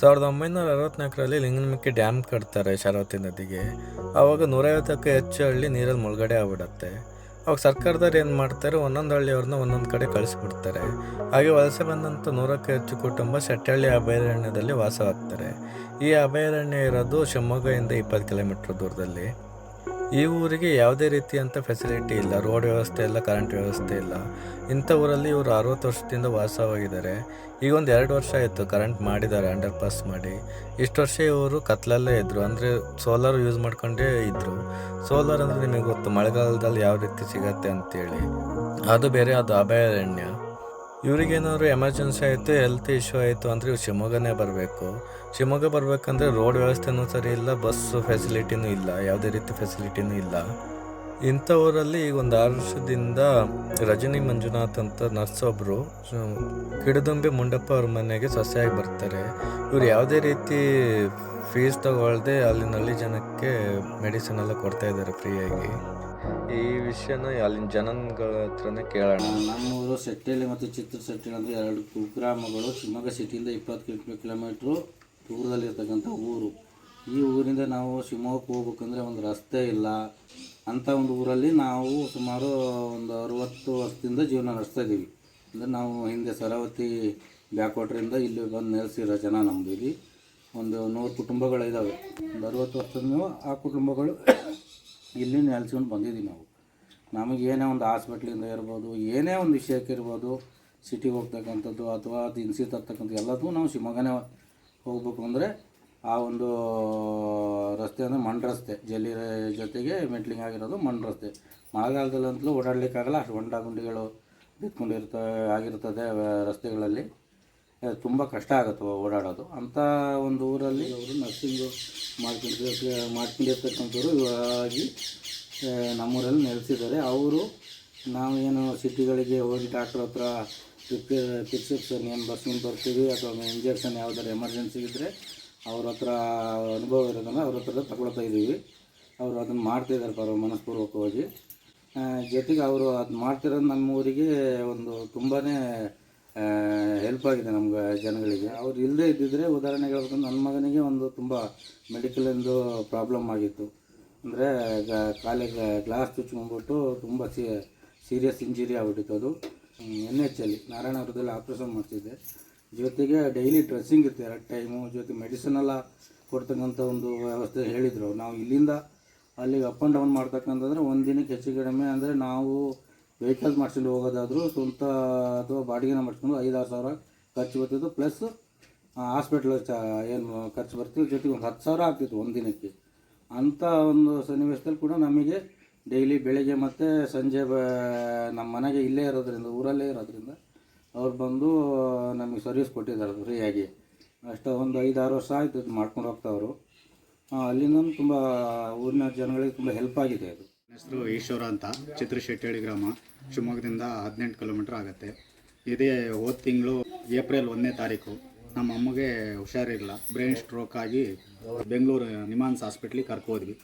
ಸಾವಿರದ ಒಂಬೈನೂರ ಅರವತ್ನಾಲ್ಕರಲ್ಲಿ ಲಿಂಗನಮಕ್ಕಿ ಡ್ಯಾಮ್ ಕಟ್ತಾರೆ ಶರಾವತಿ ನದಿಗೆ. ಆವಾಗ ನೂರೈವತ್ತಕ್ಕೂ ಹೆಚ್ಚು ಹಳ್ಳಿ ನೀರಲ್ಲಿ ಮುಳುಗಡೆ ಆಗ್ಬಿಡತ್ತೆ. ಅವಾಗ ಸರ್ಕಾರದವ್ರು ಏನು ಮಾಡ್ತಾರೆ, ಒಂದೊಂದು ಹಳ್ಳಿಯವ್ರನ್ನ ಒಂದೊಂದು ಕಡೆ ಕಳಿಸ್ಬಿಡ್ತಾರೆ. ಹಾಗೆ ವಲಸೆ ಬಂದಂಥ ನೂರಕ್ಕೂ ಹೆಚ್ಚು ಕುಟುಂಬ ಶೆಟ್ಟಹಳ್ಳಿ ಅಭಯಾರಣ್ಯದಲ್ಲಿ ವಾಸವಾಗ್ತಾರೆ ಈ ಅಭಯಾರಣ್ಯ ಇರೋದು ಶಿವಮೊಗ್ಗದಿಂದ ಇಪ್ಪತ್ತು ಕಿಲೋಮೀಟ್ರ್ ದೂರದಲ್ಲಿ. ಈ ಊರಿಗೆ ಯಾವುದೇ ರೀತಿಯಂಥ ಫೆಸಿಲಿಟಿ ಇಲ್ಲ. ರೋಡ್ ವ್ಯವಸ್ಥೆ ಇಲ್ಲ ಕರೆಂಟ್ ವ್ಯವಸ್ಥೆ ಇಲ್ಲ. ಇಂಥ ಊರಲ್ಲಿ ಇವರು ಅರವತ್ತು ವರ್ಷದಿಂದ ವಾಸವಾಗಿದ್ದಾರೆ. ಈಗ ಒಂದು ಎರಡು ವರ್ಷ ಆಯಿತು ಕರೆಂಟ್ ಮಾಡಿದ್ದಾರೆ ಅಂಡರ್ ಪಾಸ್ ಮಾಡಿ. ಇಷ್ಟು ವರ್ಷ ಇವರು ಕತ್ಲಲ್ಲೇ ಇದ್ದರು ಅಂದರೆ ಸೋಲಾರ್ ಯೂಸ್ ಮಾಡ್ಕೊಂಡೇ ಇದ್ದರು ಸೋಲಾರ್ ಅಂದರೆ ನಿಮಗೆ ಗೊತ್ತು, ಮಳೆಗಾಲದಲ್ಲಿ ಯಾವ ರೀತಿ ಸಿಗತ್ತೆ ಅಂತೇಳಿ. ಅದು ಬೇರೆ, ಅದು ಅಭಯಾರಣ್ಯ. ಇವ್ರಿಗೇನಾದ್ರು ಎಮರ್ಜೆನ್ಸಿ ಆಯಿತು, ಹೆಲ್ತ್ ಇಶ್ಯೂ ಆಯಿತು ಅಂದರೆ ಇವ್ರು ಶಿವಮೊಗ್ಗನೇ ಬರಬೇಕು. ಶಿವಮೊಗ್ಗ ಬರಬೇಕಂದ್ರೆ ರೋಡ್ ವ್ಯವಸ್ಥೆನೂ ಸರಿ ಇಲ್ಲ, ಬಸ್ ಫೆಸಿಲಿಟಿನೂ ಇಲ್ಲ, ಯಾವುದೇ ರೀತಿ ಫೆಸಿಲಿಟಿನೂ ಇಲ್ಲ. ಇಂಥವರಲ್ಲಿ ಈಗ ಒಂದು ಆರು ವರ್ಷದಿಂದ ರಜನಿ ಮಂಜುನಾಥ್ ಅಂತ ನರ್ಸ್ ಒಬ್ಬರು ಕಿಡದುಂಬಿ ಮುಂಡಪ್ಪ ಅವ್ರ ಮನೆಗೆ ಸೊಸೆಯಾಗಿ ಬರ್ತಾರೆ. ಇವ್ರು ಯಾವುದೇ ರೀತಿ ಫೀಸ್ ತಗೊಳ್ದೆ ಅಲ್ಲಿ ನಲ್ಲಿ ಜನಕ್ಕೆ ಮೆಡಿಸಿನ್ ಎಲ್ಲ ಕೊಡ್ತಾ ಇದ್ದಾರೆ ಫ್ರೀಯಾಗಿ ಈ ವಿಷಯನ ಅಲ್ಲಿನ ಜನಗಳ ಹತ್ರನೇ ಕೇಳೋಣ. ನಮ್ಮೂರು ಸೆಟ್ಟಳ್ಳಿ ಮತ್ತು ಚಿತ್ರ ಸೆಟ್ಟಳ್ಳಿ ಅಂದರೆ ಎರಡು ಕುಗ್ರಾಮಗಳು. ಶಿವಮೊಗ್ಗ ಸಿಟಿಯಿಂದ ಇಪ್ಪತ್ತು ಕಿಲೋಮೀಟ್ರು ದೂರದಲ್ಲಿರ್ತಕ್ಕಂಥ ಊರು. ಈ ಊರಿಂದ ನಾವು ಶಿವಮೊಗ್ಗಕ್ಕೆ ಹೋಗ್ಬೇಕಂದ್ರೆ ಒಂದು ರಸ್ತೆ ಇಲ್ಲ. ಅಂಥ ಒಂದು ಊರಲ್ಲಿ ನಾವು ಸುಮಾರು ಒಂದು ಅರುವತ್ತು ವರ್ಷದಿಂದ ಜೀವನ ನಡೆಸ್ತಾ ಇದ್ದೀವಿ. ಅಂದರೆ ನಾವು ಹಿಂದೆ ಸರಾವತಿ ಬ್ಯಾಕ್ವಾಟ್ರಿಂದ ಇಲ್ಲಿ ಬಂದು ನೆಲೆಸಿರೋ ಜನ ನಮ್ಮದು ಇಲ್ಲಿ. ಒಂದು ನೂರು ಕುಟುಂಬಗಳಿದ್ದಾವೆ ಒಂದು ಅರುವತ್ತು ವರ್ಷದಿಂದ ಆ ಕುಟುಂಬಗಳು ಇಲ್ಲಿ ನೆಲೆಸ್ಕೊಂಡು ಬಂದಿದ್ದೀವಿ ನಾವು. ನಮಗೆ ಏನೇ ಒಂದು ಹಾಸ್ಪಿಟ್ಲಿಂದ ಇರ್ಬೋದು, ಏನೇ ಒಂದು ವಿಷಯಕ್ಕೆ ಇರ್ಬೋದು ಸಿಟಿಗೆ ಹೋಗ್ತಕ್ಕಂಥದ್ದು ಅಥವಾ ದಿನಸಿ ತರ್ತಕ್ಕಂಥ ಎಲ್ಲದಕ್ಕೂ ನಾವು ಶಿವಮೊಗ್ಗನೇ ಹೋಗ್ಬೇಕು ಅಂದರೆ ಆ ಒಂದು ರಸ್ತೆ ಅಂದರೆ ಮಣ್ಣು ರಸ್ತೆ. ಜಲ್ಲಿ ಜೊತೆಗೆ ಮೆಟ್ಲಿಂಗ್ ಆಗಿರೋದು ಮಣ್ಣು ರಸ್ತೆ. ಮಳೆಗಾಲದಲ್ಲಂತಲೂ ಓಡಾಡಲಿಕ್ಕಾಗಲ್ಲ, ಅಷ್ಟು ಹೊಂಡ ಗುಂಡಿಗಳು ಬಿತ್ಕೊಂಡಿರ್ತ ಆಗಿರ್ತದೆ ರಸ್ತೆಗಳಲ್ಲಿ. ತುಂಬ ಕಷ್ಟ ಆಗುತ್ತೆ ಓಡಾಡೋದು. ಅಂಥ ಒಂದು ಊರಲ್ಲಿ ಅವರು ನರ್ಸಿಂಗು ಮಾಡ್ಕೊಂಡಿರ್ತ ಮಾಡ್ಕೊಂಡಿರ್ತಕ್ಕಂಥವ್ರು ಇವಾಗಿ ನಮ್ಮೂರಲ್ಲಿ ನೆಲೆಸಿದ್ದಾರೆ. ಅವರು ನಾವು ಏನು ಸಿಟಿಗಳಿಗೆ ಹೋಗಿ ಡಾಕ್ಟ್ರ್ ಹತ್ರ ಪ್ರಿಸ್ಕ್ರಿಪ್ಷನ್ ಏನು ಬರ್ಸ್ಕೊಂಡು ಬರ್ತೀವಿ ಅಥವಾ ಇಂಜೆಕ್ಷನ್ ಯಾವ್ದಾರು ಎಮರ್ಜೆನ್ಸಿ ಇದ್ದರೆ ಅವ್ರ ಹತ್ರ ಅನುಭವ ಇರೋದನ್ನ ಅವ್ರ ಹತ್ರ ತಗೊಳ್ತಾ ಇದ್ದೀವಿ. ಅವರು ಅದನ್ನು ಮಾಡ್ತಿದ್ದಾರೆ ಪರ ಮನಸ್ಪೂರ್ವಕವಾಗಿ. ಜೊತೆಗೆ ಅವರು ಅದು ಮಾಡ್ತಿರೋದು ನಮ್ಮ ಊರಿಗೆ ಒಂದು ತುಂಬಾ ಹೆಲ್ಪ್ ಆಗಿದೆ ನಮ್ಗೆ ಜನಗಳಿಗೆ. ಅವ್ರು ಇಲ್ಲದೇ ಇದ್ದಿದ್ರೆ ಉದಾಹರಣೆಗೆ ಹೇಳ್ಬೇಕಂದ್ರೆ ನನ್ನ ಮಗನಿಗೆ ಒಂದು ತುಂಬ ಮೆಡಿಕಲಿಂದು ಪ್ರಾಬ್ಲಮ್ ಆಗಿತ್ತು. ಅಂದರೆ ಕಾಲಿಗೆ ಗ್ಲಾಸ್ ಚುಚ್ಕೊಂಡ್ಬಿಟ್ಟು ತುಂಬ ಸೀರಿಯಸ್ ಇಂಜುರಿ ಆಗ್ಬಿಟ್ಟಿತ್ತು ಅದು. ಎನ್ ಎಚ್ ಅಲ್ಲಿ ನಾರಾಯಣ ಆಪ್ರೇಷನ್ ಮಾಡ್ತಿದ್ದೆ. ಜೊತೆಗೆ ಡೈಲಿ ಡ್ರೆಸ್ಸಿಂಗ್ ಇತ್ತು, ಎರಡು ಟೈಮು ಜೊತೆ ಮೆಡಿಸಿನ್ ಎಲ್ಲ ಕೊಡ್ತಕ್ಕಂಥ ಒಂದು ವ್ಯವಸ್ಥೆ ಹೇಳಿದರು ನಾವು ಇಲ್ಲಿಂದ ಅಲ್ಲಿಗೆ ಅಪ್ ಆ್ಯಂಡ್ ಡೌನ್ ಮಾಡ್ತಕ್ಕಂತಂದ್ರೆ ಒಂದು ದಿನಕ್ಕೆ ಹೆಚ್ಚು ಕಡಿಮೆ ಅಂದರೆ ನಾವು ವೆಹಿಕಲ್ ಮಾಡ್ಸ್ಕೊಂಡು ಹೋಗೋದಾದರೂ ಸ್ವಂತ ಅಥವಾ ಬಾಡಿಗೆನ ಮಾಡಿಸ್ಕೊಂಡು ಐದಾರು ಸಾವಿರ ಖರ್ಚು ಬರ್ತಿತ್ತು ಪ್ಲಸ್ ಹಾಸ್ಪಿಟ್ಲ್ ಚ, ಏನು ಖರ್ಚು ಬರ್ತಿತ್ತು ಜೊತೆಗೆ ಒಂದು ಹತ್ತು ಸಾವಿರ ಆಗ್ತಿತ್ತು ಒಂದು ದಿನಕ್ಕೆ. ಅಂಥ ಒಂದು ಸನ್ನಿವೇಶದಲ್ಲಿ ಕೂಡ ನಮಗೆ ಡೈಲಿ ಬೆಳಿಗ್ಗೆ ಮತ್ತು ಸಂಜೆ ಬ ನಮ್ಮ ಮನೆಗೆ ಇಲ್ಲೇ ಇರೋದ್ರಿಂದ, ಊರಲ್ಲೇ ಇರೋದ್ರಿಂದ ಅವ್ರು ಬಂದು, ನಮಗೆ ಸರ್ವಿಸ್ ಕೊಟ್ಟಿದ್ದಾರೆ ಫ್ರೀಯಾಗಿ ಅಷ್ಟು ಒಂದು ಐದಾರು ವರ್ಷ ಆಯಿತು ಮಾಡ್ಕೊಂಡು ಹೋಗ್ತಾವ್ರು ಅಲ್ಲಿಂದ ತುಂಬ ಊರಿನ ಜನಗಳಿಗೆ ತುಂಬ ಹೆಲ್ಪ್ ಆಗಿದೆ ಅದು. ಹೆಸರು ಈಶ್ವರ ಅಂತ, ಚಿತ್ರಶೆಟ್ಟಿಹಳ್ಳಿ ಗ್ರಾಮ, ಶಿವಮೊಗ್ಗದಿಂದ ಹದಿನೆಂಟು ಕಿಲೋಮೀಟ್ರ್ ಆಗುತ್ತೆ. ಇದೇ ಹೋದ ತಿಂಗಳು ಏಪ್ರಿಲ್ ಒಂದನೇ ತಾರೀಕು ನಮ್ಮ ಅಮ್ಮಗೆ ಹುಷಾರಿರಲಿಲ್ಲ. ಬ್ರೈನ್ ಸ್ಟ್ರೋಕ್ ಆಗಿ ಬೆಂಗಳೂರು ನಿಮಾನ್ಸ್ ಹಾಸ್ಪಿಟ್ಲಿಗೆ ಕರ್ಕೋದ್ವಿ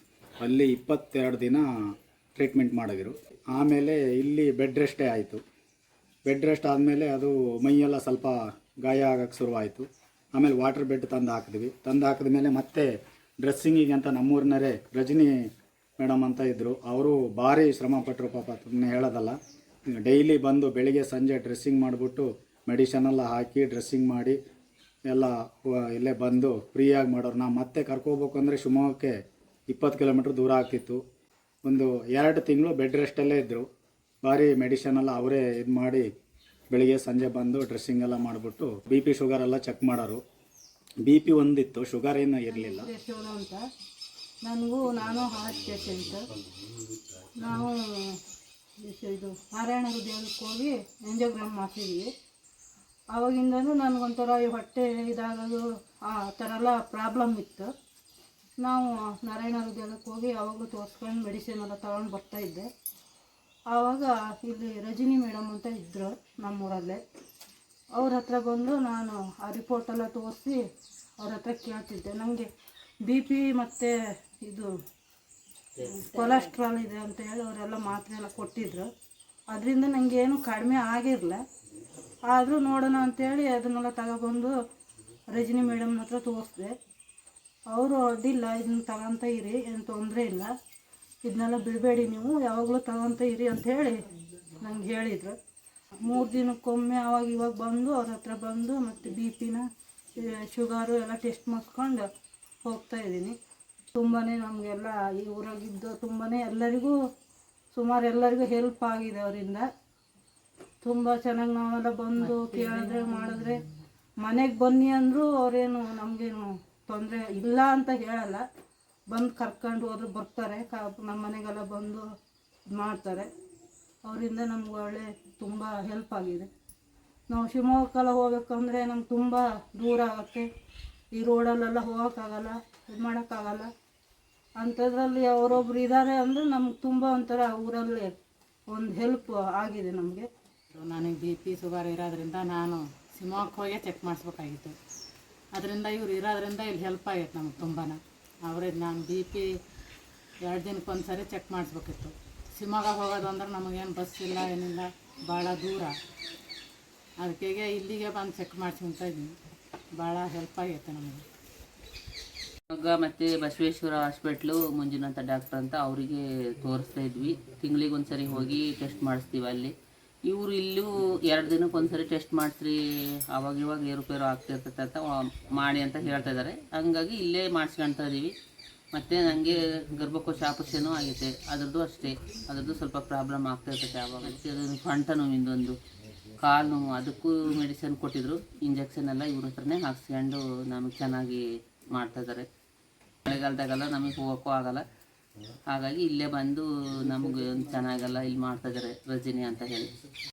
ಅಲ್ಲಿ ಇಪ್ಪತ್ತೆರಡು ದಿನ ಟ್ರೀಟ್ಮೆಂಟ್ ಮಾಡಿದ್ರು. ಆಮೇಲೆ ಇಲ್ಲಿ ಬೆಡ್ ರೆಸ್ಟೇ ಆಯಿತು. ಬೆಡ್ ರೆಸ್ಟ್ ಆದಮೇಲೆ ಅದು ಮೈಯೆಲ್ಲ ಸ್ವಲ್ಪ ಗಾಯ ಆಗಕ್ಕೆ ಶುರುವಾಯಿತು. ಆಮೇಲೆ ವಾಟರ್ ಬೆಡ್ ತಂದು ಹಾಕಿದ್ವಿ. ತಂದು ಹಾಕಿದ ಮೇಲೆ ಮತ್ತೆ ಡ್ರೆಸ್ಸಿಂಗಿಗೆ ಅಂತ ನಮ್ಮೂರಿನರೇ ರಜನಿ ಮೇಡಮ್ ಅಂತ ಇದ್ದರು ಅವರು ಭಾರಿ ಶ್ರಮ ಪಟ್ಟರು ಪಾಪ, ಅದನ್ನ ಹೇಳೋದಲ್ಲ. ಡೈಲಿ ಬಂದು ಬೆಳಿಗ್ಗೆ ಸಂಜೆ ಡ್ರೆಸ್ಸಿಂಗ್ ಮಾಡಿಬಿಟ್ಟು ಮೆಡಿಷನ್ ಎಲ್ಲ ಹಾಕಿ ಡ್ರೆಸ್ಸಿಂಗ್ ಮಾಡಿ ಎಲ್ಲ ಇಲ್ಲೇ ಬಂದು ಫ್ರೀಯಾಗಿ ಮಾಡೋರು. ನಾವು ಮತ್ತೆ ಕರ್ಕೋಬೇಕು ಅಂದರೆ ಶಿವಮೊಗ್ಗಕ್ಕೆ ಇಪ್ಪತ್ತು ಕಿಲೋಮೀಟ್ರ್ ದೂರ ಆಗ್ತಿತ್ತು. ಒಂದು ಎರಡು ತಿಂಗಳು ಬೆಡ್ ರೆಸ್ಟಲ್ಲೇ ಇದ್ದರು ಭಾರಿ ಮೆಡಿಷನ್ ಎಲ್ಲ ಅವರೇ ಇದು ಮಾಡಿ ಬೆಳಿಗ್ಗೆ ಸಂಜೆ ಬಂದು ಡ್ರೆಸ್ಸಿಂಗ್ ಎಲ್ಲ ಮಾಡಿಬಿಟ್ಟು ಬಿ ಪಿ ಶುಗರ್ ಎಲ್ಲ ಚೆಕ್ ಮಾಡೋರು. ಬಿ ಪಿ ಒಂದಿತ್ತು, ಶುಗರ್ ಏನು ಇರಲಿಲ್ಲ. ನನಗೂ ನಾನು ಹಾರ್ಟ್ ಪೇಷಂಟ್ ನಾವು ಇದು- ನಾರಾಯಣ ಹೃದಯಕ್ಕೆ ಹೋಗಿ ಎಂಜೋಗ್ರಾಮ್ ಮಾಡ್ತಿದ್ವಿ. ಆವಾಗಿಂದನೂ ನನಗೊಂಥರ ಈ ಹೊಟ್ಟೆ ಇದಾಗೋದು, ಆ ಥರ ಎಲ್ಲ ಪ್ರಾಬ್ಲಮ್ ಇತ್ತು. ನಾವು ನಾರಾಯಣ ಹೃದಯಕ್ಕೆ ಹೋಗಿ ಯಾವಾಗಲೂ ತೋರಿಸ್ಕೊಂಡು ಮೆಡಿಸಿನ್ ಎಲ್ಲ ತಗೊಂಡು ಬರ್ತಾಯಿದ್ದೆ ಆವಾಗ ಇಲ್ಲಿ ರಜಿನಿ ಮೇಡಮ್ ಅಂತ ಇದ್ದರು ನಮ್ಮೂರಲ್ಲೇ. ಅವ್ರ ಹತ್ರ ಬಂದು ನಾನು ಆ ರಿಪೋರ್ಟ್ ಎಲ್ಲ ತೋರಿಸಿ ಅವ್ರ ಹತ್ರ ಕೇಳ್ತಿದ್ದೆ. ನನಗೆ ಬಿ ಪಿ ಮತ್ತು ಇದು ಕೊಲೆಸ್ಟ್ರಾಲ್ ಇದೆ ಅಂತ ಹೇಳಿ ಅವರೆಲ್ಲ ಮಾತ್ರೆ ಎಲ್ಲ ಕೊಟ್ಟಿದ್ರು. ಅದರಿಂದ ನನಗೇನು ಕಡಿಮೆ ಆಗಿರಲಿಲ್ಲ ಆದರೂ ನೋಡೋಣ ಅಂತೇಳಿ ಅದನ್ನೆಲ್ಲ ತಗೊಬಂದು ರಜನಿ ಮೇಡಮ್ನ ಹತ್ರ ತೋರಿಸ್ದೆ. ಅವರು ಅಡ್ಡಿಲ್ಲ, ಇದನ್ನ ತಗೊಂತ ಇರಿ, ಏನು ತೊಂದರೆ ಇಲ್ಲ. ಇದನ್ನೆಲ್ಲ ಬಿಡಬೇಡಿ ನೀವು, ಯಾವಾಗಲೂ ತಗೊಂತ ಇರಿ ಹೇಳಿ ನಂಗೆ ಹೇಳಿದರು. ಮೂರು ದಿನಕ್ಕೊಮ್ಮೆ ಅವಾಗ ಇವಾಗ ಬಂದು ಅವ್ರ ಹತ್ರ ಬಂದು ಮತ್ತು ಬಿ ಪಿನ ಶುಗರು ಎಲ್ಲ ಟೆಸ್ಟ್ ಮಾಡಿಸ್ಕೊಂಡು ಹೋಗ್ತಾ ಇದ್ದೀನಿ. ತುಂಬಾ ನಮಗೆಲ್ಲ ಈ ಊರಾಗಿದ್ದು ತುಂಬಾ ಎಲ್ಲರಿಗೂ, ಸುಮಾರು ಎಲ್ಲರಿಗೂ ಹೆಲ್ಪ್ ಆಗಿದೆ ಅವರಿಂದ. ತುಂಬ ಚೆನ್ನಾಗಿ ನಾವೆಲ್ಲ ಬಂದು ಕೇಳಿದ್ರೆ, ಮಾಡಿದ್ರೆ, ಮನೆಗೆ ಬನ್ನಿ ಅಂದರೂ ಅವರೇನು ನಮಗೇನು ತೊಂದರೆ ಇಲ್ಲ ಅಂತ ಹೇಳಲ್ಲ. ಬಂದು ಕರ್ಕೊಂಡು ಹೋದ್ರೆ ಬರ್ತಾರೆ, ಕ ನಮ್ಮ ಮನೆಗೆಲ್ಲ ಬಂದು ಮಾಡ್ತಾರೆ. ಅವರಿಂದ ನಮ್ಗೆ ಒಳ್ಳೆ ತುಂಬ ಹೆಲ್ಪ್ ಆಗಿದೆ. ನಾವು ಶಿವಮೊಗ್ಗಕ್ಕೆಲ್ಲ ಹೋಗ್ಬೇಕಂದ್ರೆ ನಮ್ಗೆ ತುಂಬ ದೂರ ಆಗುತ್ತೆ ಈ ರೋಡಲ್ಲೆಲ್ಲ ಹೋಗೋಕ್ಕಾಗಲ್ಲ, ಇದು ಮಾಡೋಕ್ಕಾಗಲ್ಲ. ಅಂಥದ್ರಲ್ಲಿ ಅವರೊಬ್ರು ಇದ್ದಾರೆ ಅಂದರೆ ನಮ್ಗೆ ತುಂಬ ಒಂಥರ ಊರಲ್ಲಿ ಒಂದು ಹೆಲ್ಪ್ ಆಗಿದೆ ನಮಗೆ. ನನಗೆ ಬಿ ಪಿ ಶುಗರ್ ಇರೋದ್ರಿಂದ ನಾನು ಶಿವಮೊಗ್ಗಕ್ಕೆ ಹೋಗಿ ಚೆಕ್ ಮಾಡಿಸ್ಬೇಕಾಗಿತ್ತು. ಅದರಿಂದ ಇವ್ರು ಇರೋದ್ರಿಂದ ಇಲ್ಲಿ ಹೆಲ್ಪ್ ಆಗೈತೆ ನಮ್ಗೆ ತುಂಬಾ ಅವ್ರಿಗೆ ನಾನು ಬಿ ಪಿ ಎರಡು ದಿನಕ್ಕೆ ಒಂದು ಸರಿ ಚೆಕ್ ಮಾಡಿಸ್ಬೇಕಿತ್ತು. ಶಿವಮೊಗ್ಗ ಹೋಗೋದು ಅಂದ್ರೆ ನಮಗೇನು ಬಸ್ ಇಲ್ಲ, ಏನಿಲ್ಲ ಭಾಳ ದೂರ. ಅದಕ್ಕೆ ಇಲ್ಲಿಗೆ ಬಂದು ಚೆಕ್ ಮಾಡಿಸ್ಕೊಂತ ಇದ್ದೀನಿ. ಭಾಳ ಹೆಲ್ಪ್ ಆಗೈತೆ ನಮಗೆ. ಶಿವಮೊಗ್ಗ ಮತ್ತು ಬಸವೇಶ್ವರ ಹಾಸ್ಪಿಟ್ಲು ಮಂಜುನಾಥ ಡಾಕ್ಟರ್ ಅಂತ ಅವರಿಗೆ ತೋರಿಸ್ತಾ ಇದ್ವಿ. ತಿಂಗಳಿಗೆ ಒಂದ್ಸರಿ ಹೋಗಿ ಟೆಸ್ಟ್ ಮಾಡಿಸ್ತೀವಿ ಅಲ್ಲಿ. ಇವರು ಇಲ್ಲೂ ಎರಡು ದಿನಕ್ಕೆ ಒಂದ್ಸರಿ ಟೆಸ್ಟ್ ಮಾಡಿಸ್ರಿ ಆವಾಗಿವಾಗ ಇವಾಗ ಏರುಪೇರು ಆಗ್ತಿರ್ತೈತೆ ಅಂತ ಮಾಡಿ ಅಂತ ಹೇಳ್ತಾ ಇದ್ದಾರೆ ಹಂಗಾಗಿ ಇಲ್ಲೇ ಮಾಡಿಸ್ಕೊಳ್ತಾ ಇದ್ದೀವಿ ಮತ್ತು ನನಗೆ ಗರ್ಭಕೋಶ ಆಪರೇಷನೂ ಆಗೈತೆ. ಅದರದ್ದು ಅಷ್ಟೇ. ಅದರದ್ದು ಸ್ವಲ್ಪ ಪ್ರಾಬ್ಲಮ್ ಆಗ್ತಿರ್ತೈತೆ ಆವಾಗ ಅದು ಸೊಂಟ ನೋವಿಂದೊಂದು ಕಾಲು ನೋವು ಅದಕ್ಕೂ ಮೆಡಿಸಿನ್ ಕೊಟ್ಟಿದ್ರು. ಇಂಜೆಕ್ಷನ್ ಎಲ್ಲ ಇವ್ರ ಹತ್ರನೇ ಹಾಕ್ಸ್ಕೊಂಡು ನಮಗೆ ಚೆನ್ನಾಗಿ ಮಾಡ್ತಾ ಇದ್ದಾರೆ ಮಳೆಗಾಲದಾಗೆಲ್ಲ ನಮಗೆ ಹೋಗೋಕ್ಕೂ ಆಗಲ್ಲ. ಹಾಗಾಗಿ ಇಲ್ಲೇ ಬಂದು ನಮಗೆ ಚೆನ್ನಾಗಲ್ಲ ಇಲ್ಲಿ ಮಾಡ್ತಾ ಇದ್ದಾರೆ ರಜನಿ ಅಂತ ಹೇಳಿ.